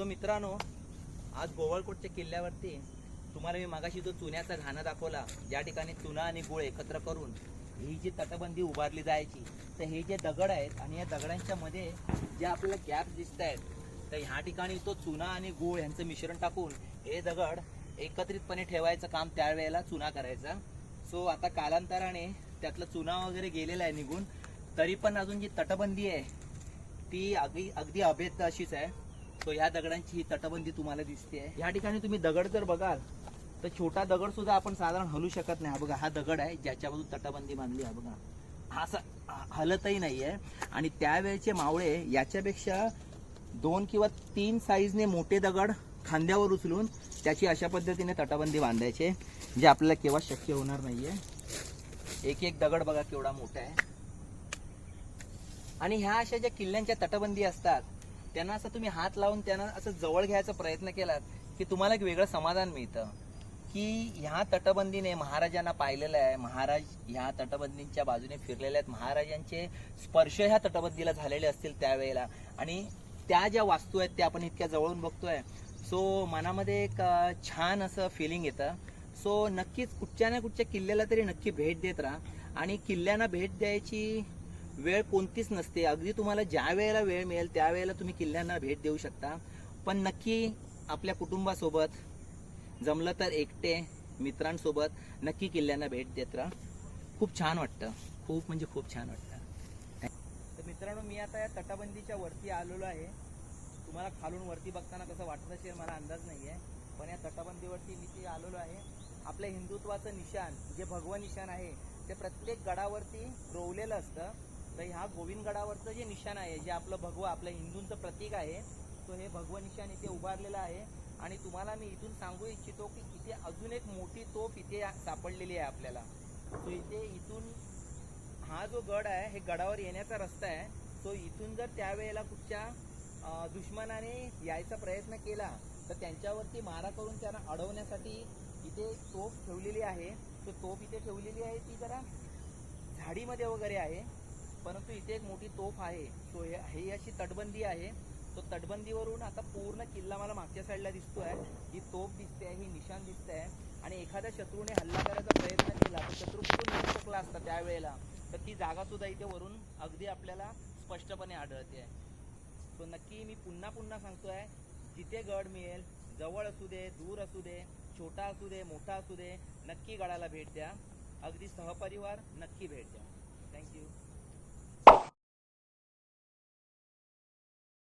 So मित्रांनो आज गोवळकोटच्या किल्ल्यावरती तुम्हाला मी मागाशी जो चुन्याचा घाणा दाखवला ज्या ठिकाणी चुना आणि गुळ एकत्र करून ही जी तटबंदी उभारली जायची तर हे जे दगड आहेत आणि या दगडांच्या मध्ये जे आपल्याला गॅप दिसत आहेत तर ह्या ठिकाणी तो चुना आणि गुळ यांचं मिश्रण टाकून हे दगड एकत्रितपणे ठेवायचं काम त्यावेळेला चुना करायचा. सो आता कालांतराने त्यातला चुना वगैरे गेलेला आहे निघून तरी पण अजून जी तटबंदी आहे ती अगदी अगदी अभेद अशीच आहे. सो या दगडांची ही तटबंदी तुम्हाला दिसते या ठिकाणी तुम्ही दगड जर बघाल तर छोटा दगड सुद्धा आपण साधारण हलू शकत नाही. हा बघा हा दगड आहे ज्याच्यामधून तटबंदी बांधली आहे. बघा. हा असा हलतही नाही आहे आणि त्यावेळेचे मावळे याच्यापेक्षा दोन किंवा तीन साईजने मोठे दगड खांद्यावर उचलून त्याची अशा पद्धतीने तटबंदी बांधायचे जे आपल्याला केव्हा शक्य होणार नाहीये. एक एक दगड बघा केवढा मोठा आहे. आणि ह्या अशा ज्या किल्ल्यांच्या तटबंदी असतात त्यांना असं तुम्ही हात लावून त्यांना असं जवळ घ्यायचा प्रयत्न केलात की तुम्हाला एक वेगळं समाधान मिळतं. की ह्या तटबंदीने महाराजांना पाहिलेलं आहे. महाराज ह्या तटबंदींच्या बाजूने फिरलेले आहेत. महाराजांचे स्पर्श ह्या तटबंदीला झालेले असतील त्यावेळेला. आणि त्या ज्या वास्तू आहेत त्या आपण इतक्या जवळून बघतोय. सो मनामध्ये एक छान असं फिलिंग येतं. सो नक्कीच कुठच्या ना कुठच्या किल्ल्याला तरी नक्की भेट देत राहा. आणि किल्ल्यांना भेट द्यायची वेळ कोणतीच नसते. अगदी तुम्हाला ज्या वेळेला वेळ मिळेल त्यावेळेला तुम्ही किल्ल्यांना भेट देऊ शकता. पण नक्की आपल्या कुटुंबासोबत जमलं तर एकटे मित्रांसोबत नक्की किल्ल्यांना भेट देत राहा. खूप छान वाटतं. खूप म्हणजे खूप छान वाटतं. तर मित्रांनो मी आता या तटबंदीच्या वरती आलेलो आहे. तुम्हाला खालून वरती बघताना कसं वाटत असेल मला अंदाज नाही आहे पण या तटबंदीवरती मी ते आलेलो आहे. आपल्या हिंदुत्वाचं निशाण जे भगवं निशाण आहे ते प्रत्येक गडावरती रोवलेलं असतं. तर ह्या गोविंद गडावरचं जे निशाण आहे जे आपलं भगवं आपलं हिंदूंचं प्रतीक आहे तो हे भगवं निशाण इथे उभारलेलं आहे. आणि तुम्हाला मी इथून सांगू इच्छितो की इथे अजून एक मोठी तोफ इथे सापडलेली आहे आपल्याला. सो इथे इथून हा जो गड आहे हे गडावर येण्याचा रस्ता आहे. तो इथून जर त्यावेळेला कुठच्या दुश्मनाने यायचा प्रयत्न केला तर त्यांच्यावरती मारा करून त्यांना अडवण्यासाठी इथे तोफ ठेवलेली आहे. तो तोफ इथे ठेवलेली आहे ती जरा झाडीमध्ये वगैरे आहे. परंतु इथे एक मोठी तोफ आहे. सो हे ही अशी तटबंदी आहे. तो तटबंदीवरून आता पूर्ण किल्ला मला मागच्या साईडला दिसतोय. ही तोफ दिसते आहे ही निशाण दिसते आहे आणि एखाद्या शत्रूने हल्ला करायचा प्रयत्न केला तर शत्रू कुठून येऊ शकला असता त्यावेळेला. तर ती जागा सुद्धा इथे वरून अगदी आपल्याला स्पष्टपणे आढळते. आहे सो नक्की मी पुन्हा पुन्हा सांगतोय जिथे गड मिळेल जवळ असू दे दूर असू दे छोटा असू दे मोठा असू दे नक्की गडाला भेट द्या. अगदी सहपरिवार नक्की भेट द्या. थँक्यू